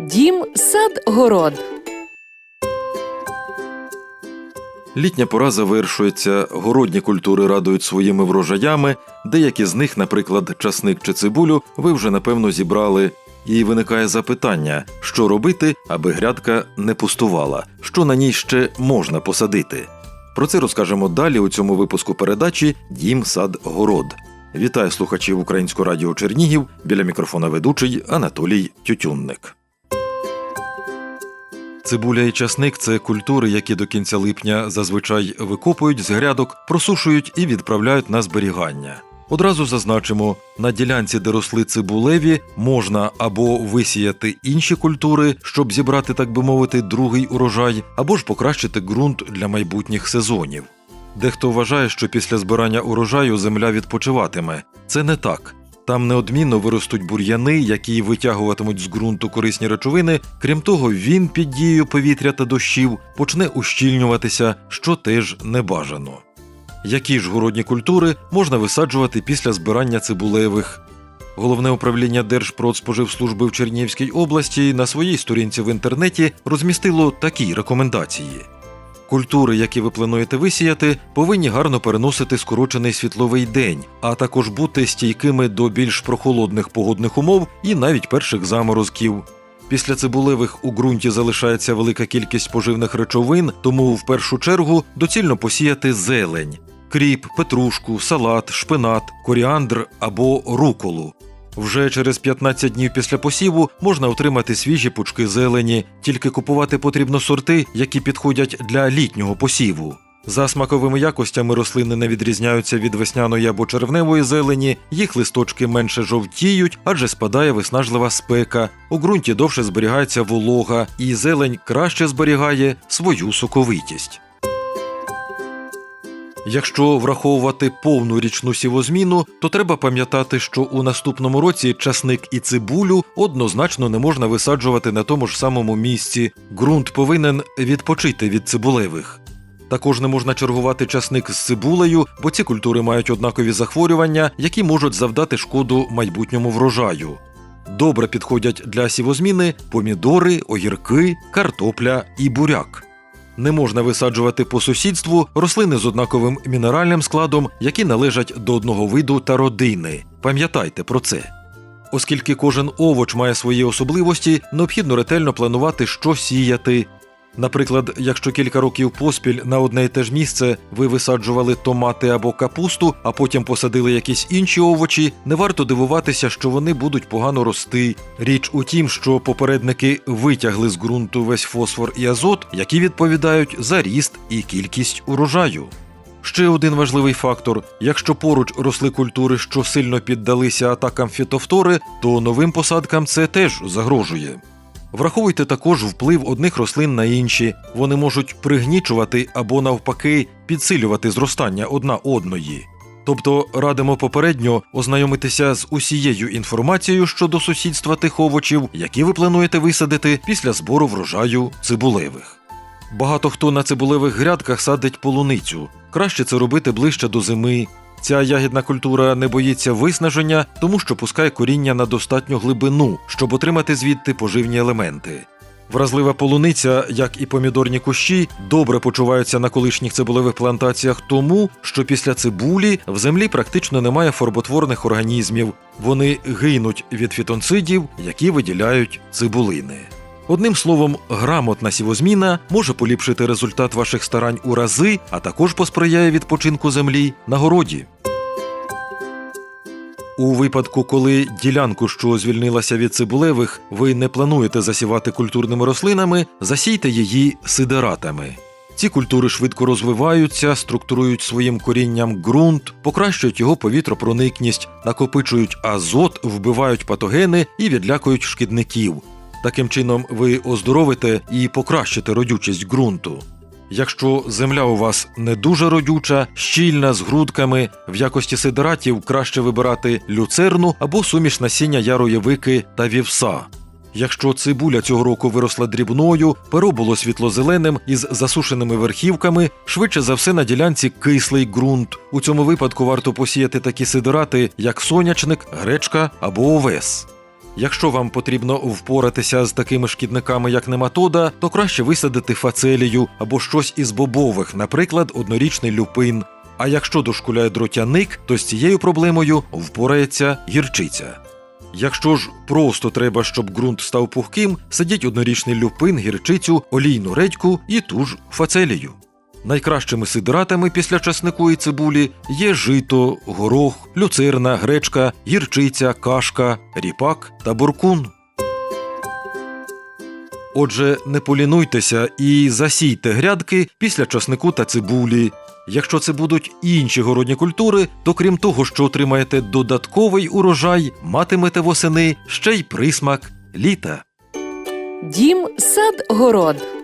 Дім, сад, город. Літня пора завершується, городні культури радують своїми врожаями, деякі з них, наприклад, часник чи цибулю, ви вже напевно зібрали. І виникає запитання, що робити, аби грядка не пустувала, що на ній ще можна посадити. Про це розкажемо далі у цьому випуску передачі Дім сад город. Вітаю слухачів Українського радіо Чернігів біля мікрофона ведучий Анатолій Тютюнник. Цибуля і часник це культури, які до кінця липня зазвичай викопують з грядок, просушують і відправляють на зберігання. Одразу зазначимо, на ділянці, де росли цибулеві, можна або висіяти інші культури, щоб зібрати, так би мовити, другий урожай, або ж покращити ґрунт для майбутніх сезонів. Дехто вважає, що після збирання урожаю земля відпочиватиме. Це не так. Там неодмінно виростуть бур'яни, які витягуватимуть з ґрунту корисні речовини. Крім того, він під дією повітря та дощів почне ущільнюватися, що теж не бажано. Які ж городні культури можна висаджувати після збирання цибулевих? Головне управління Держпродспоживслужби в Чернігівській області на своїй сторінці в інтернеті розмістило такі рекомендації. Культури, які ви плануєте висіяти, повинні гарно переносити скорочений світловий день, а також бути стійкими до більш прохолодних погодних умов і навіть перших заморозків. Після цибулевих у ґрунті залишається велика кількість поживних речовин, тому в першу чергу доцільно посіяти зелень, кріп, петрушку, салат, шпинат, коріандр або руколу. Вже через 15 днів після посіву можна отримати свіжі пучки зелені, тільки купувати потрібно сорти, які підходять для літнього посіву. За смаковими якостями рослини не відрізняються від весняної або червневої зелені, їх листочки менше жовтіють, адже спадає виснажлива спека, у ґрунті довше зберігається волога, і зелень краще зберігає свою соковитість. Якщо враховувати повну річну сівозміну, то треба пам'ятати, що у наступному році часник і цибулю однозначно не можна висаджувати на тому ж самому місці. Ґрунт повинен відпочити від цибулевих. Також не можна чергувати часник з цибулею, бо ці культури мають однакові захворювання, які можуть завдати шкоду майбутньому врожаю. Добре підходять для сівозміни помідори, огірки, картопля і буряк. Не можна висаджувати по сусідству рослини з однаковим мінеральним складом, які належать до одного виду та родини. Пам'ятайте про це. Оскільки кожен овоч має свої особливості, необхідно ретельно планувати, що сіяти. Наприклад, якщо кілька років поспіль на одне й те ж місце ви висаджували томати або капусту, а потім посадили якісь інші овочі, не варто дивуватися, що вони будуть погано рости. Річ у тім, що попередники витягли з ґрунту весь фосфор і азот, які відповідають за ріст і кількість урожаю. Ще один важливий фактор: якщо поруч росли культури, що сильно піддалися атакам фітофтори, то новим посадкам це теж загрожує. Враховуйте також вплив одних рослин на інші. Вони можуть пригнічувати або навпаки підсилювати зростання одна одної. Тобто радимо попередньо ознайомитися з усією інформацією щодо сусідства тих овочів, які ви плануєте висадити після збору врожаю цибулевих. Багато хто на цибулевих грядках садить полуницю. Краще це робити ближче до зими. Ця ягідна культура не боїться виснаження, тому що пускає коріння на достатню глибину, щоб отримати звідти поживні елементи. Вразлива полуниця, як і помідорні кущі, добре почуваються на колишніх цибулевих плантаціях тому, що після цибулі в землі практично немає форботворних організмів, вони гинуть від фітонцидів, які виділяють цибулини. Одним словом, грамотна сівозміна може поліпшити результат ваших старань у рази, а також посприяє відпочинку землі на городі. У випадку, коли ділянку, що звільнилася від цибулевих, ви не плануєте засівати культурними рослинами, засійте її сидератами. Ці культури швидко розвиваються, структурують своїм корінням ґрунт, покращують його повітропроникність, накопичують азот, вбивають патогени і відлякують шкідників. Таким чином, ви оздоровите і покращите родючість ґрунту. Якщо земля у вас не дуже родюча, щільна з грудками, в якості сидератів краще вибирати люцерну або суміш насіння яроєвики та вівса. Якщо цибуля цього року виросла дрібною, перо було світлозеленим із засушеними верхівками, швидше за все на ділянці кислий ґрунт. У цьому випадку варто посіяти такі сидерати, як сонячник, гречка або овес. Якщо вам потрібно впоратися з такими шкідниками, як нематода, то краще висадити фацелію або щось із бобових, наприклад, однорічний люпин. А якщо дошкуляє дротяник, то з цією проблемою впорається гірчиця. Якщо ж просто треба, щоб ґрунт став пухким, садіть однорічний люпин, гірчицю, олійну редьку і ту ж фацелію. Найкращими сидратами після часнику і цибулі є жито, горох, люцерна, гречка, гірчиця, кашка, ріпак та буркун. Отже, не полінуйтеся і засійте грядки після часнику та цибулі. Якщо це будуть інші городні культури, то крім того, що отримаєте додатковий урожай, матимете восени ще й присмак літа. Дім сад город.